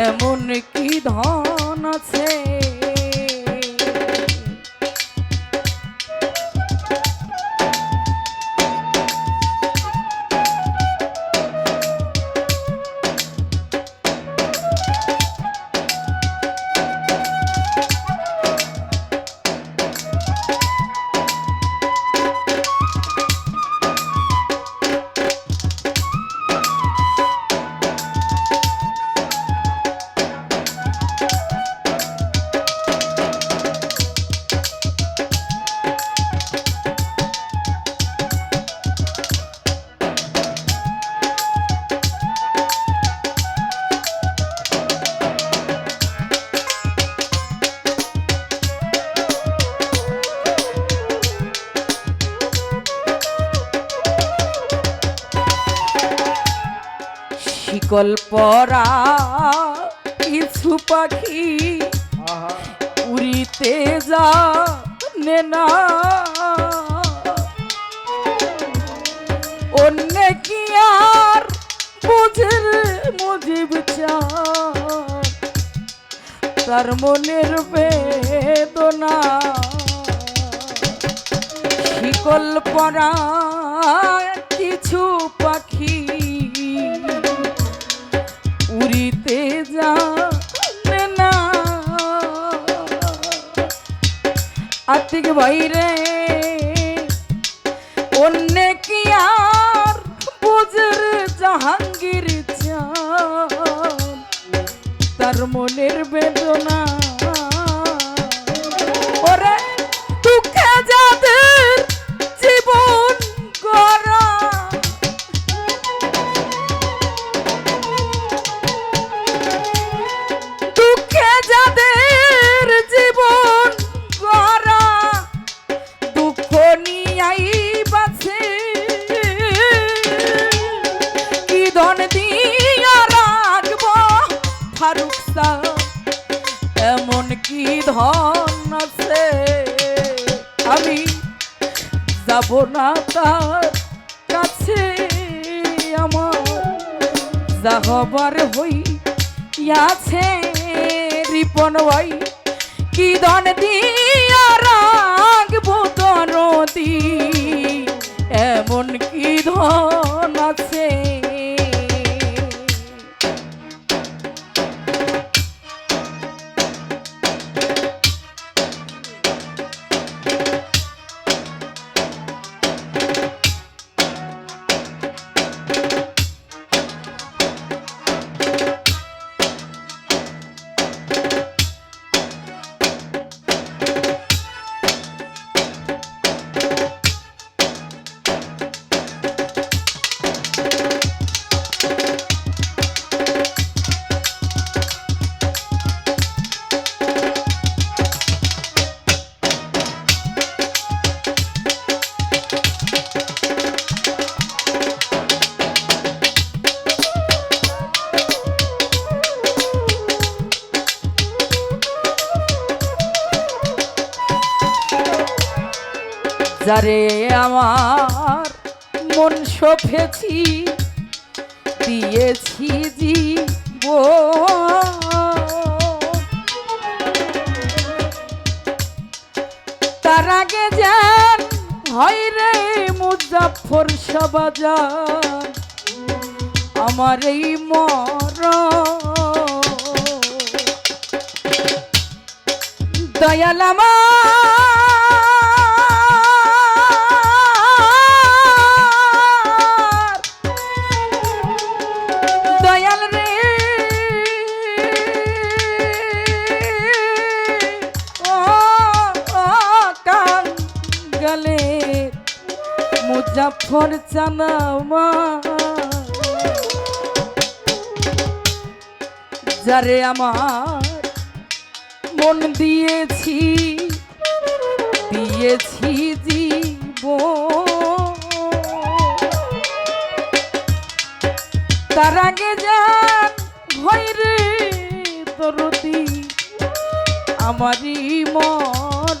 এমন কি ধন আছে? শিকল পরা কিছু পাখি উড়িতে জানে না অন্য কি আর বুঝের মুজিব তার মনের বেদনা। শিকল পরা কিছু আতিক বাইরে। অন্য কি আর বুঝের জাহাঙ্গীর চান? তার মনের বেদনা ধন আছে আমি যাব না তার কাছে আমার যা হই আছে রিপন ভাই, কি ধন দিয়া রাখব দরদি এমন কি ধন আছে? যারে আমার মন সফেছি, দিয়েছি জীব তার আগে যান হয় রে মুজাফর সাবাজান আমার এই মর দয়াল আমার কাঙ্গালে মুজাফর চানামা যারে আমার মন দিয়েছি দিয়েছি জীব তার আগে যান ভৈরে তরতি আমারই মর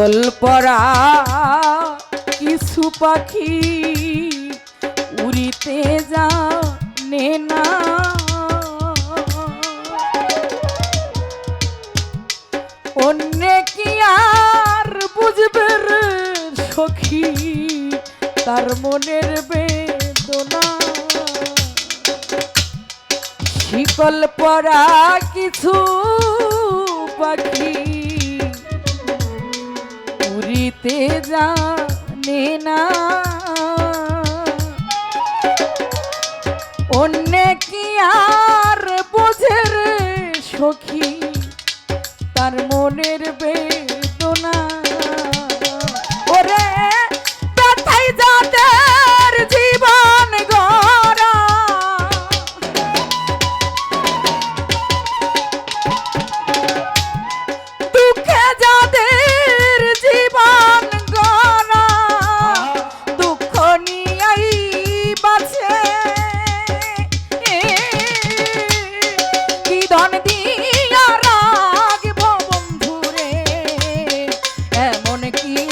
শিকল পরা কিছু পাখি উড়িতে জানে না। অন্য কি আর বুঝবে সখী, তার মনের বেদনা? শিকল পরা কিছু পাখি উড়িতে জানে না। অন্য কি আর বোঝের সখী? তার মনের বেদনা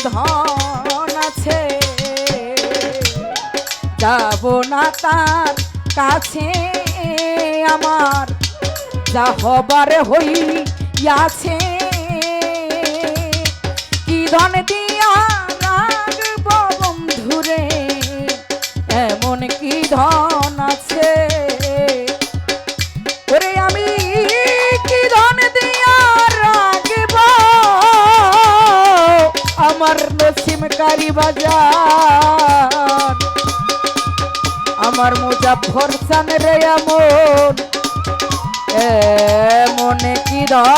ধন আছে। যাব না তার কাছে আমার। যা হবার হইয়াছে। কি ধন দিয়া আমার মুজাফর সান রে এমন মনে কি ধন